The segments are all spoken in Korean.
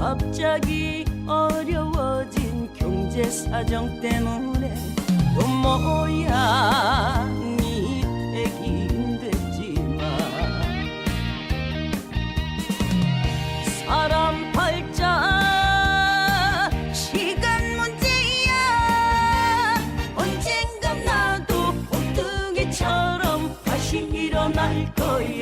갑자기 어려워진 경제 사정 때문에 또 모양이 되긴 됐지만 사람 팔자 시간 문제야. 언젠간 나도 봄뜨기처럼 다시 일어날 거야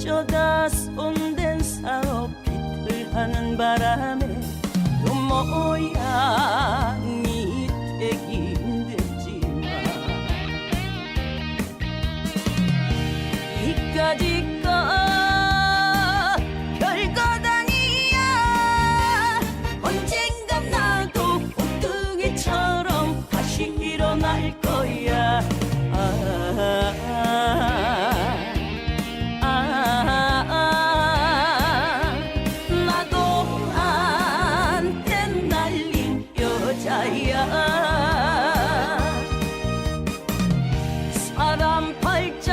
어쩌다 송된 사업빛을 하는 바람에 또 모양이 되기 힘들지만 이까지 ำไยใจ